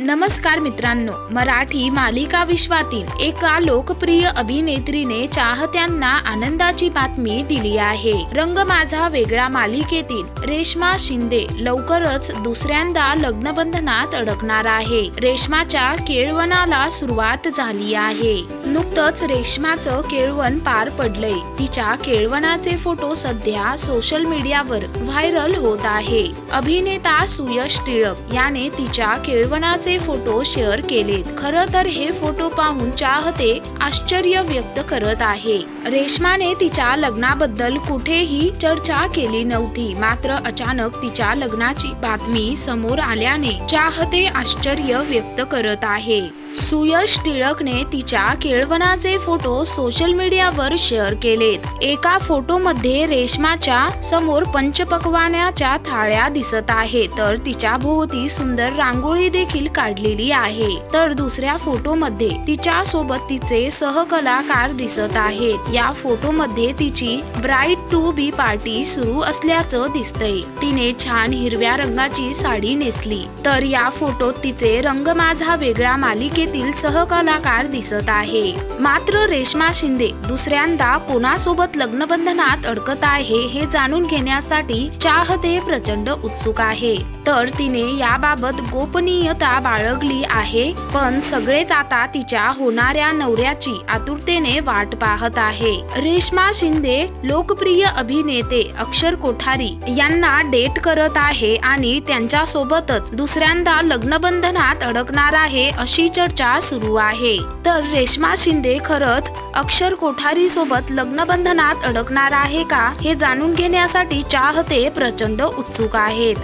नमस्कार मित्रांनो मराठी मालिका विश्वातील एका लोकप्रिय अभिनेत्रीने चाहत्यांना आनंदाची बातमी दिली आहे. रंग माझा वेगळा मालिकेतील रेश्मा शिंदे लवकरच दुसऱ्यांदा लग्नबंधनात अडकणार आहे. रेश्माच्या केळवणाला सुरुवात झाली आहे. नुकतंच रेश्माचं केळवण पार पडलंय. तिच्या केळवणाचे फोटो सध्या सोशल मीडियावर व्हायरल होत आहे. अभिनेता सुयश टिळक याने तिच्या केळवणाचे फोटो शेअर केलेत. खरं तर हे फोटो पाहून चाहते आश्चर्य व्यक्त करत आहे. रेश्माने तिच्या लग्नाबद्दल कुठेही चर्चा केली नव्हती. मात्र अचानक तिच्या लग्नाची बातमी समोर आल्याने चाहते आश्चर्य व्यक्त करत आहे. सुयश टिळकने तिच्या केळवणाचे फोटो सोशल मीडियावर शेअर केलेत. एका फोटोमध्ये रेशमाच्या समोर पंचपक्वान्याच्या थाळ्या दिसत आहे तर तिच्या भोवती सुंदर रांगोळी देखील काढलेली आहे. तर दुसऱ्या फोटोमध्ये तिच्या सोबत तिचे सहकलाकार दिसत आहेत. या फोटोमध्ये तिची ब्राईट टू बी पार्टी सुरू असल्याचं दिसतंय. तिने छान हिरव्या रंगाची साडी नेसली. तर या फोटोत तिचे रंग माझा वेगळा मालिकेतील सहकलाकार दिसत आहे. मात्र रेश्मा शिंदे दुसऱ्यांदा कोणासोबत लग्नबंधनात अडकत आहे हे जाणून घेण्यासाठी चाहते प्रचंड उत्सुक आहे. तर तिने याबाबत गोपनीयता बाळगली आहे पण सगळेच आता तिच्या होणाऱ्या नवऱ्याची आतुरतेने वाट पाहत आहे. रेश्मा शिंदे लोकप्रिय अभिनेते अक्षर कोठारी यांना डेट करत आहे आणि त्यांच्या सोबतच दुसऱ्यांदा लग्नबंधनात अडकणार आहे अशी चर्चा सुरू आहे. तर रेश्मा शिंदे खरंच अक्षर कोठारी सोबत लग्नबंधनात अडकणार आहे का हे जाणून घेण्यासाठी चाहते प्रचंड उत्सुक आहेत.